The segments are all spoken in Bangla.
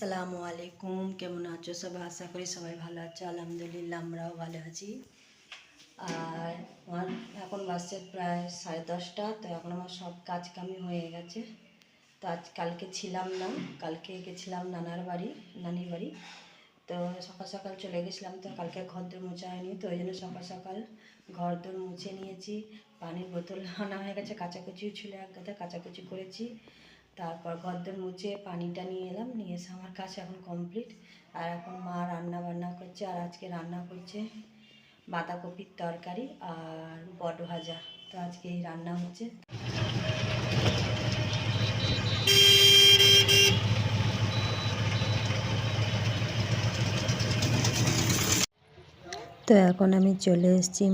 আসসালামু আলাইকুম। কেমন আছো সবাই আশা করি সবাই ভালো আছো। আলহামদুলিল্লাহ, আমরাও ভালো আছি। আর আমার এখন বাজছে প্রায় সাড়ে দশটা। তো এখন আমার সব কাজ কামি হয়ে গেছে। তো আজ কালকে ছিলাম না। কালকে গেছিলাম নানার বাড়ি, নানির বাড়ি। তো সকাল সকাল চলে গেছিলাম। তো কালকে ঘর দোর মোছা হয়নি। তো ওই জন্য সকাল সকাল ঘর দোর মুছে নিয়েছি। পানির বোতল আনা হয়ে গেছে। কাচাকুচিও ছিল এক কাচাকুচি করেছি। তারপর ঘরদোর মুছে পানিটা নিয়ে এলাম, নিয়ে এসে আমার কাজ এখন কমপ্লিট আর এখন মা রান্না বান্না করছে, আর আজকে রান্না করছে বাঁধাকপির তরকারি আর বট ভাজা। তো আজকে এই রান্না হচ্ছে। তো এখন আমি চলে এসেছি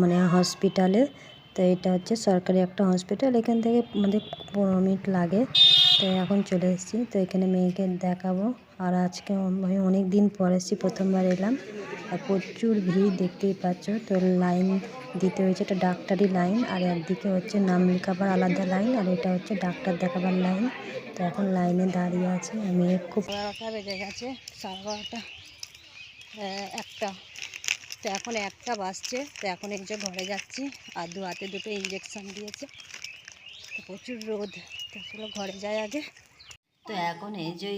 মানে হসপিটালে তো এটা হচ্ছে সরকারি একটা হসপিটাল এখান থেকে আমাদের পনেরো মিনিট লাগে। তো এখন চলে এসেছি, তো এখানে মেয়েকে দেখাবো। আর আজকে আমি অনেক দিন পর এসেছি, প্রথমবার এলাম। আর প্রচুর ভিড় দেখতেই পাচ্ছ, তো লাইন দিতে হয়েছে, এটা ডাক্তারি লাইন। আর একদিকে হচ্ছে নাম লেখাবার আলাদা লাইন, আর এটা হচ্ছে ডাক্তার দেখাবার লাইন। তো এখন লাইনে দাঁড়িয়ে আছে মেয়ে খুব বেজে গেছে, সাড়ে একটা। তো এখন একটা বাজছে তো এখন এই যে ঘরে যাচ্ছি, আর দু হাতে দুটো ইঞ্জেকশান দিয়েছে। তো প্রচুর রোদ, তো চলো ঘরে যাই আগে। তো এখন এই যে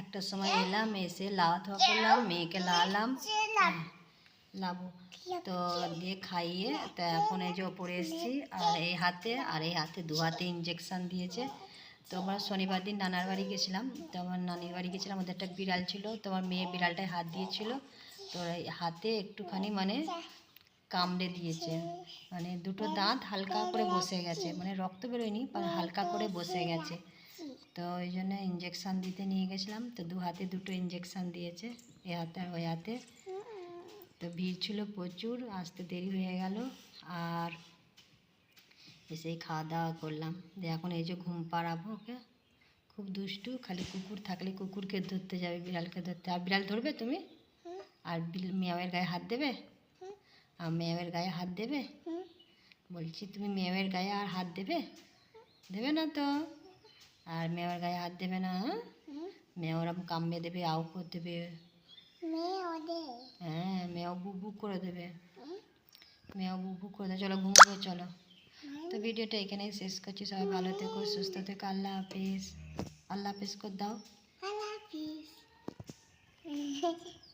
একটার সময় এলাম, এসে লাওয়া ধোয়া করলাম, মেয়েকে লালাম লাবো। তো দিয়ে খাইয়ে, তো এখন এই যে ওপরে এসেছি, আর এই হাতে, আর এই হাতে দু হাতে ইঞ্জেকশন দিয়েছে। তো আমরা শনিবার দিন নানার বাড়ি গেছিলাম, তো আমার নানির বাড়ি গেছিলাম ওদের একটা বিড়াল ছিল, তো আমার মেয়ে বিড়ালটায় হাত দিয়েছিল। তো এই হাতে একটুখানি মানে কামড়ে দিয়েছে। মানে দুটো দাঁত হালকা করে বসে গেছে। মানে রক্ত বেরোয়নি হালকা করে বসে গেছে। তো ওই জন্য ইঞ্জেকশান দিতে নিয়ে গেছিলাম। তো দু হাতে দুটো ইঞ্জেকশান দিয়েছে, এ হাতে আর ওই হাতে। তো ভিড় ছিল প্রচুর, আসতে দেরি হয়ে গেল। আর এসেই খাওয়া দাওয়া করলাম। দিয়ে এখন এই যে ঘুম পাড়াবো ওকে। খুব দুষ্টু, খালি কুকুর থাকলে কুকুরকে ধরতে যাবে, বিড়ালকে ধরতে। আর বিড়াল ধরবে তুমি? আর বিল- মেয়ের গায়ে হাত দেবে? আর মেয়ের গায়ে হাত দেবে? বলছি তুমি মেয়ের গায়ে আর হাত দেবে? দেবে না তো। আর মেয়ের গায়ে হাত দেবে না হ্যাঁ? মেয়ে ওরম কামড়ে দেবে আউ করে দেবে। হ্যাঁ মেয়েও বুক বুক করে দেবে। মেয়েও বুক বুক করে দেবে। চলো ঘুমবো চলো। তো ভিডিওটা এখানেই শেষ করছি। সবাই ভালো থেকো সুস্থ থেকো। আল্লাহ হাফিজ। আল্লাহ হাফিজ করে দাও। love you.